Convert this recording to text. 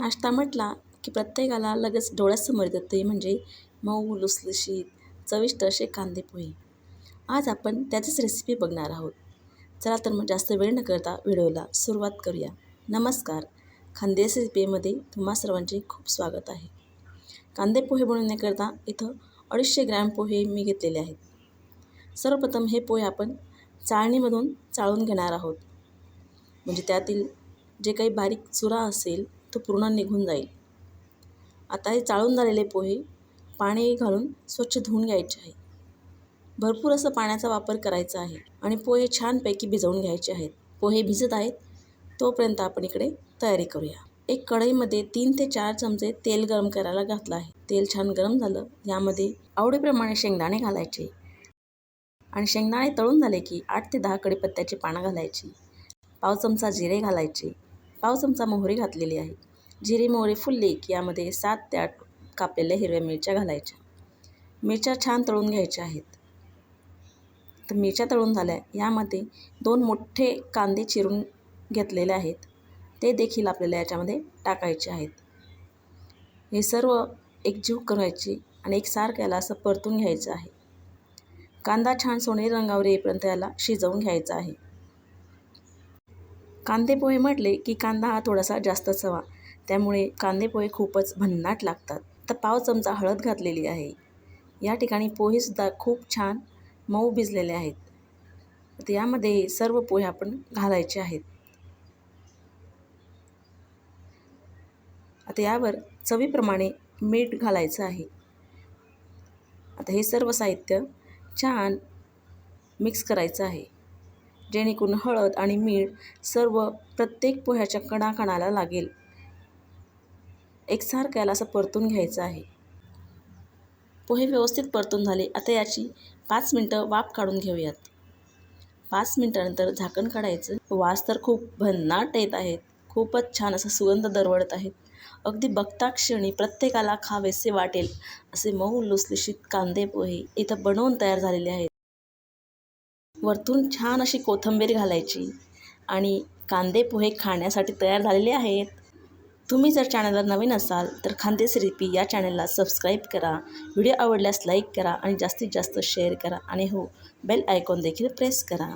नाश्ता म्हटला की प्रत्येकाला लगेच डोळ्यासमोर येतं ते म्हणजे मऊ लुसलुशीत चविष्ट असे कांदे पोहे. आज आपण त्याचीच रेसिपी बघणार आहोत. चला तर मग जास्त वेळ न करता व्हिडिओला सुरुवात करूया. नमस्कार. खानदेश रेसिपीमध्ये तुम्हा सर्वांचे खूप स्वागत आहे. कांदे पोहे बनवण्याकरता इथं अडीचशे ग्रॅम पोहे मी घेतलेले आहेत. सर्वप्रथम हे पोहे आपण चाळणीमधून चाळून घेणार आहोत. म्हणजे त्यातील जे काही बारीक चुरा असेल तो पूर्ण निघून जाईल. आता हे चाळून झालेले पोहे पाणी घालून स्वच्छ धुवून घ्यायचे आहे. भरपूर असं पाण्याचा वापर करायचा आहे आणि पोहे छानपैकी भिजवून घ्यायचे आहेत. पोहे भिजत आहेत तोपर्यंत आपण इकडे तयारी करूया. एक कढईमध्ये तीन ते चार चमचे तेल गरम करायला घातलं आहे. तेल छान गरम झालं यामध्ये आवडीप्रमाणे शेंगदाणे घालायचे. आणि शेंगदाणे तळून झाले की आठ ते दहा कडीपत्त्याची पानं घालायची. पाव चमचा जिरे घालायचे. पाव चमचा मोहरी घातलेली आहे. जिरे मोहरी फुलली की यामध्ये सात ते आठ कापलेल्या हिरव्या मिरच्या घालायच्या. मिरच्या छान तळून घ्यायच्या आहेत. तर मिरच्या तळून झाल्या. यामध्ये दोन मोठे कांदे चिरून घेतलेले आहेत. ते देखील आपल्याला याच्यामध्ये टाकायचे आहेत. हे सर्व एकजीव करायचे आणि एकसारखं याला असं परतून घ्यायचं आहे. कांदा छान सोनेरी रंगावर येईपर्यंत याला शिजवून घ्यायचा आहे. कांदे पोहे म्हटले की कांदा हा थोडासा जास्तच हवा त्यामुळे कांदे पोहे खूपच भन्नाट लागतात. तर पाव चमचा हळद घातलेली आहे. या ठिकाणी पोहेसुद्धा खूप छान मऊ भिजलेले आहेत. तर यामध्ये सर्व पोहे आपण घालायचे आहेत. आता यावर चवीप्रमाणे मीठ घालायचं आहे. आता हे सर्व साहित्य छान मिक्स करायचं आहे. जेणेकरून हळद आणि मीठ सर्व प्रत्येक पोह्याच्या कणाकणाला लागेल. एकसारखं याला असं परतून घ्यायचं आहे. पोहे व्यवस्थित परतून झाले. आता याची पाच मिनटं वाफ काढून घेऊयात. पाच मिनटानंतर झाकण काढायचं. वास तर खूप भन्नाट येत आहेत. खूपच छान असा सुगंध दरवळत आहेत. अगदी बघता क्षणी प्रत्येकाला खावेसे वाटेल असे मऊ लुसलुशीत कांदे पोहे इथं बनवून तयार झालेले आहेत. वरतून छान अशी कोथिंबीर घालायची आणि कांदे पोहे खाण्यासाठी तयार झालेले आहेत. तुम्ही जर चॅनलवर नवीन असाल तर खानदेश रेसिपी या चॅनलला सबस्क्राईब करा व्हिडिओ आवडल्यास लाईक करा आणि जास्तीत जास्त शेअर करा आणि हो बेल आयकॉन देखील प्रेस करा.